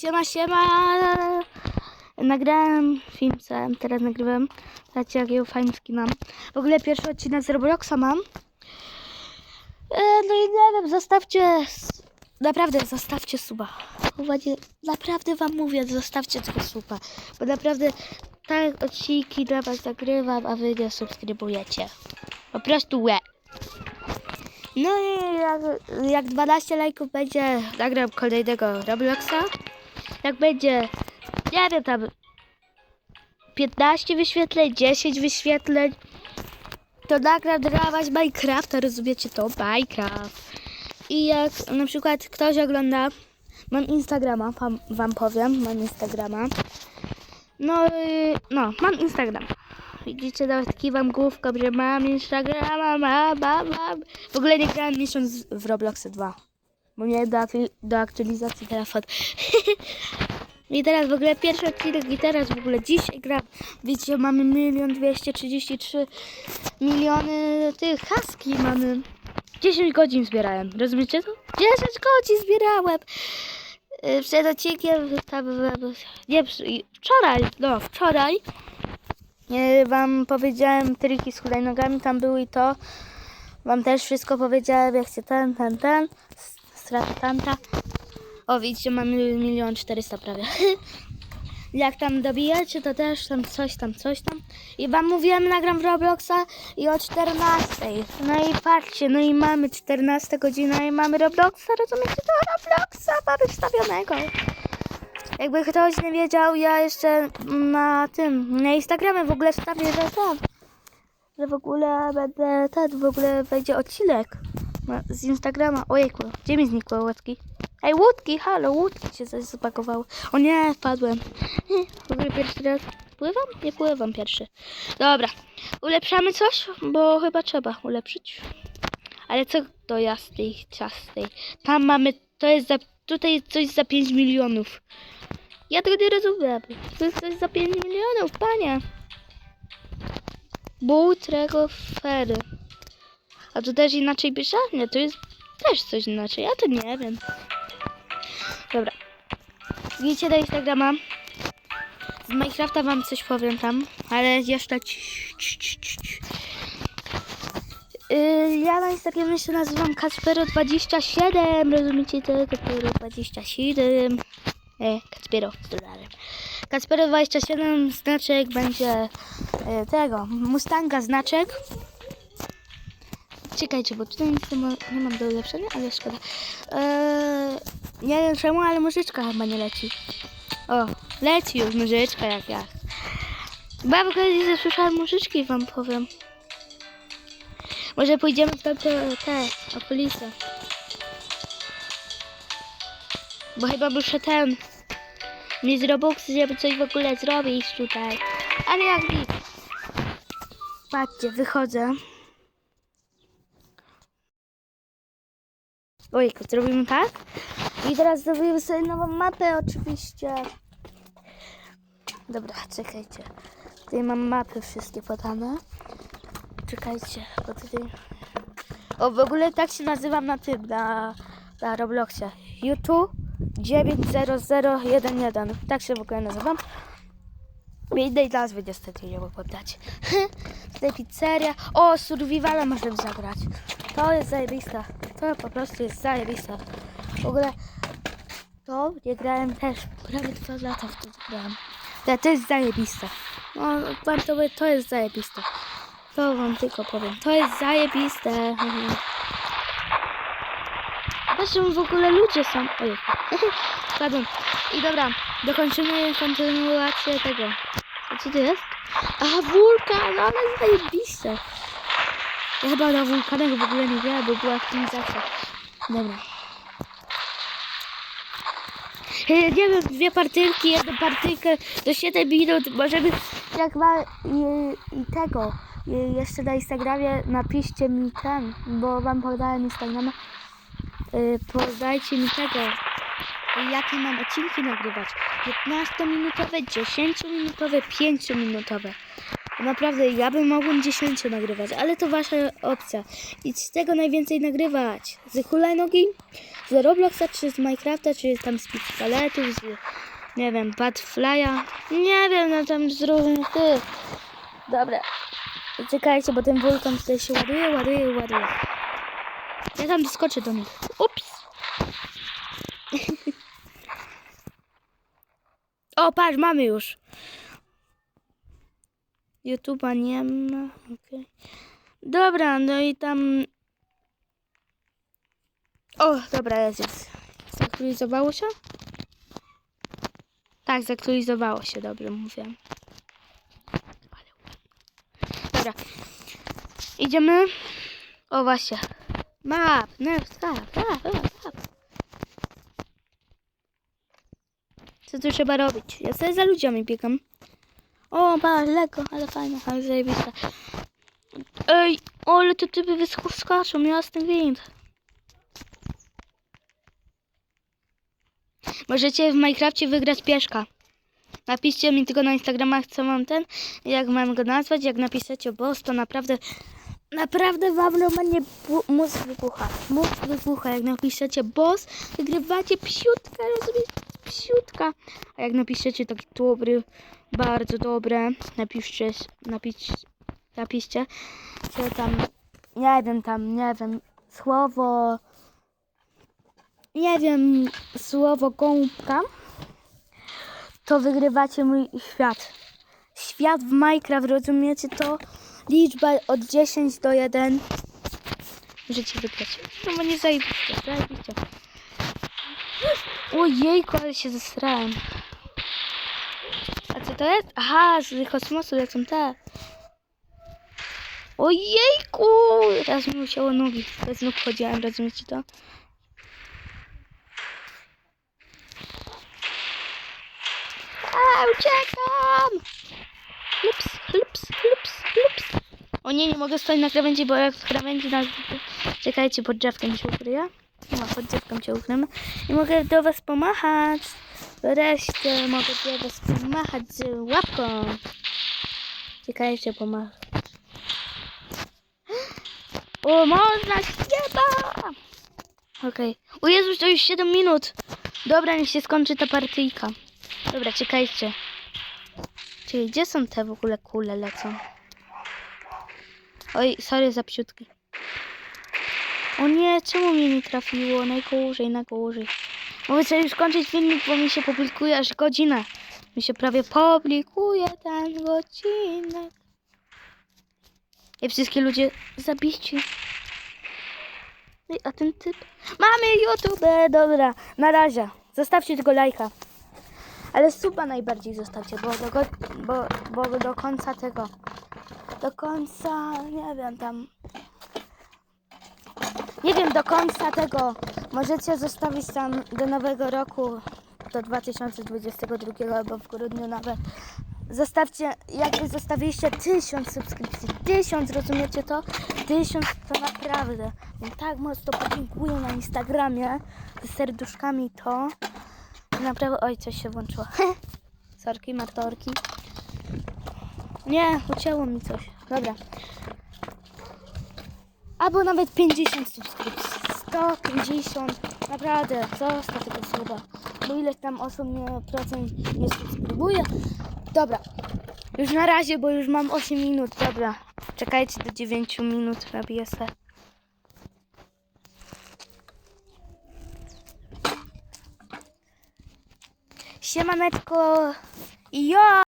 siema, siema. Nagrałem film, co teraz nagrywam. Zobaczcie, jakiego fajny skina. W ogóle pierwszy odcinek z Robloxa mam. E, no i nie wiem, zostawcie... Naprawdę, zostawcie suba. Uwadzie, naprawdę wam mówię, zostawcie tego suba. Bo naprawdę tak odcinki dla was nagrywam, a wy nie subskrybujecie. Po prostu łe. No i jak, jak 12 lajków będzie, nagram kolejnego Robloxa. Jak będzie, nie wiem tam, 15 wyświetleń, 10 wyświetleń, to nagram dla was Minecrafta, rozumiecie to? Minecraft. I jak na przykład ktoś ogląda, mam Instagrama, wam, wam powiem, mam Instagrama. No, no, mam Instagram. Widzicie, nawet kiwam główką, że mam Instagrama, mam, mam, mam. W ogóle nie grałem miesiąc w Roblox 2. Bo miałem do, do aktualizacji telefon. I teraz w ogóle pierwszy odcinek i teraz w ogóle dzisiaj gram. Widzicie, mamy milion dwieście trzydzieści trzy miliony tych haski mamy. 10 godzin zbierałem, rozumiecie to? 10 godzin zbierałem. Yy, Przed odcinkiem, nie, wczoraj, no wczoraj nie, wam powiedziałem triki z hulajnogami, tam były i to. Wam też wszystko powiedziałem, jak się ten, ten, ten. O, widzicie, mamy milion czterysta prawie. jak tam dobijacie, to też tam coś tam, coś tam. I wam mówiłem, nagram w Robloxa i o 14. No i patrzcie, no i mamy 14 godzina i mamy Robloxa, rozumiecie to? Robloxa mamy wstawionego. Jakby ktoś nie wiedział, ja jeszcze na tym, na Instagramie w ogóle wstawię, że ten, że w ogóle będę, ten, w ogóle wejdzie odcinek z Instagrama. Ojejku, gdzie mi znikły łódki? Ej, łódki, halo, łódki się coś zapakowały. O nie, wpadłem. W ogóle pierwszy raz pływam? Nie pływam pierwszy. Dobra, ulepszamy coś? Bo chyba trzeba ulepszyć. Ale co do jasnej, ciastej? Tam mamy, to jest za, tutaj coś za 5 milionów. Ja tego nie rozumiem. To jest coś za 5 milionów, panie. Butrego fery. A to też inaczej pisze? Nie, to jest też coś inaczej. Ja to nie wiem. Dobra. Widzicie do Instagrama. Z Minecrafta wam coś powiem tam, ale jeszcze ci, ci, ci, ci. Yy, ja na Instagramie się nazywam Kacpero27, rozumiecie to? Kacpero27. E, Kacpiero z dolarem. Kacpero 27 znaczek będzie e, tego, Mustanga znaczek. Czekajcie, bo tutaj nic nie, ma, nie mam do ulepszenia, ale szkoda. E, nie wiem czemu, ale muzyczka chyba nie leci. O, leci już muzyczka jak ja. Ja w ogóle nie zasłyszałem muzyczki, wam powiem. Może pójdziemy w tamte te okolice. Bo chyba muszę ten mieć Robuxy, żeby coś w ogóle zrobić tutaj. Ale jak nic. Patrzcie, wychodzę. Ojku, zrobimy tak. I teraz zrobimy sobie nową mapę oczywiście. Dobra, czekajcie. Tutaj mam mapy wszystkie podane. Czekajcie, bo tutaj... O, w ogóle tak się nazywam na tym, na, na Robloxie. YouTube 90011. Tak się w ogóle nazywam. Innej nazwy niestety nie mogę dać. Tutaj pizzeria. O, survivala możemy zagrać. To jest zajebista. To po prostu jest zajebista. W ogóle to nie grałem też. Prawie dwa lata wtedy grałem. Ale to jest zajebiste. No, wam to, to jest zajebiste. To wam tylko powiem. To jest zajebiste. Patrzcie, w ogóle ludzie są. Ojej. Pardon. I dobra, dokończymy kontynuację tego. Co to jest? A wulkan, ale zajebiste. Ja chyba na wulkanach w ogóle nie grałem, bo była aktywizacja. Dobra. Nie wiem, dwie partylki, jedną partylkę do 7 minut. Możemy, jak ma i, i tego, i jeszcze na Instagramie napiszcie mi ten, bo wam podałem Instagrama. Yy, podajcie mi tego, jakie mam odcinki nagrywać. 15-minutowe, 10-minutowe, 5-minutowe. Naprawdę, ja bym mogła 10 nagrywać, ale to wasza opcja. I z tego najwięcej nagrywać. Z hulajnogi, z Robloxa, czy z Minecrafta, czy tam z pistoletów, z, nie wiem, Badfly'a. Nie wiem, no tam z różnych tych. Dobra. Czekajcie, bo ten wulkan tutaj się ładuje, ładuje, ładuje. Ja tam skoczę do nich. Ups. O, patrz, mamy już. YouTube'a nie ma. okej. Dobra, no i tam. O, dobra, jest, jest. Zaktualizowało się? Tak, zaktualizowało się, dobrze mówię. Dobra. Idziemy. O, właśnie. Map, no, map, map, map, map. Co tu trzeba robić? Ja sobie za ludźmi biegam. O, patrz, Lego, ale fajne, ale zajebiste. Ej, ale te typy wyskaczą, jasny wind. Możecie w Minecrafcie wygrać pieszka. Napiszcie mi tylko na Instagramach, co mam ten, jak mam go nazwać. Jak napiszecie boss, to naprawdę, naprawdę wam normalnie mózg wybucha. Mózg wybucha. Jak napiszecie boss, wygrywacie psiutka, rozumiecie? Psiutka. A jak napiszecie taki dobry, bardzo dobre, napiszcie, napisz, napiszcie, co tam, nie wiem, tam, nie wiem, słowo, nie wiem, słowo gąbka, to wygrywacie mój świat. Świat w Minecraft, rozumiecie to? Liczba od 10 do 1. Możecie wygrać. No bo nie zajebiście, zajebiście. Ojejku, ale się zesrałem. A co to jest? Aha, z kosmosu lecą te. Ojejku! Teraz mi musiało nogi. Bez nóg chodziłem, rozumiecie to? A, uciekam! Chlups, chlups, chlups, chlups. O nie, nie mogę stać na krawędzi, bo jak z krawędzi na... Czekajcie, pod drzewkiem się ukryję. No, pod drzewkiem się ukrymy. I mogę do was pomachać. Wreszcie mogę do was pomachać łapką. Czekajcie, pomachać. O, można śpiewa! Okej. O Jezus, to już 7 minut. Dobra, niech się skończy ta partyjka. Dobra, czekajcie. Czyli gdzie są te w ogóle kule lecą? Oj, sorry za psiutki. O nie, czemu mnie nie trafiło? Najgorzej, najgorzej. Mogę sobie już skończyć filmik, bo mi się publikuje aż godzinę. Mi się prawie publikuje ten godzinę. I wszystkie ludzie zabici. A ten typ? Mamy YouTube! Dobra, na razie. Zostawcie tylko lajka. Ale suba najbardziej zostawcie, bo do, go, bo, bo do końca tego. Do końca, nie wiem, tam. Nie wiem, do końca tego. Możecie zostawić tam do nowego roku, do 2022 albo w grudniu nawet. Zostawcie, jakby zostawiliście tysiąc subskrypcji. Tysiąc, rozumiecie to? Tysiąc to naprawdę. Wam tak mocno podziękuję na Instagramie z serduszkami to. Naprawdę, oj, coś się włączyło. Sorki, martorki. Nie, ucięło mi coś. Dobra. Albo nawet 50 subskrypcji. 150. Naprawdę, zostaw tego słowa. Bo ileś tam osób mnie procent nie subskrybuje. Dobra. Już na razie, bo już mam 8 minut. Dobra. Czekajcie do 9 minut. Robię se. Siemaneczko. Jo!